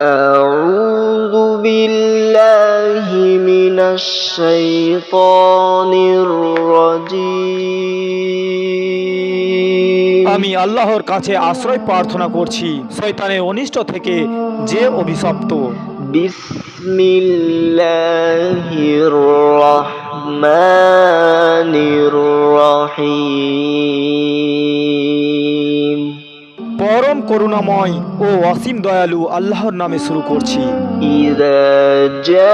أعوذ بالله من الشيطان الرجيم আমি আল্লাহর কাছে আশ্রয় প্রার্থনা করছি শয়তানের অনিষ্ট থেকে যে অভিশপ্ত بسم الله পরম করুণাময় ও অসীম দয়ালু আল্লাহর নামে শুরু করছি إذا جاء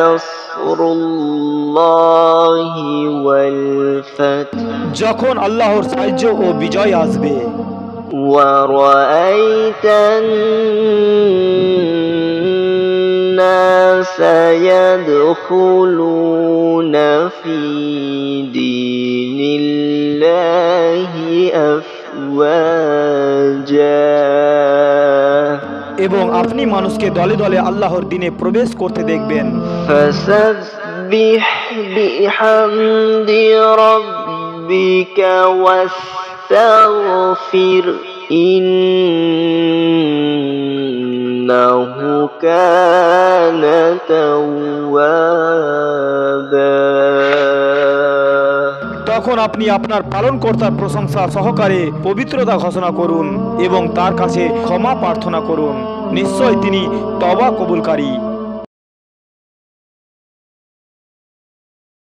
نصر الله والفتح যখন আল্লাহর সাহায্য ও বিজয় আসবে ورأيت الناس يدخلون في دين الله أفواجا এবং আপনি মানুষকে দলে দলে আল্লাহর দিনে প্রবেশ করতে দেখবেন। ইন্নাহু কানা তখন আপনি আপনার পালনকর্তার প্রশংসা সহকারে পবিত্রতা ঘোষণা করুন এবং তার কাছে ক্ষমা প্রার্থনা করুন। নিশ্চয় তিনি তবা কবুলকারী।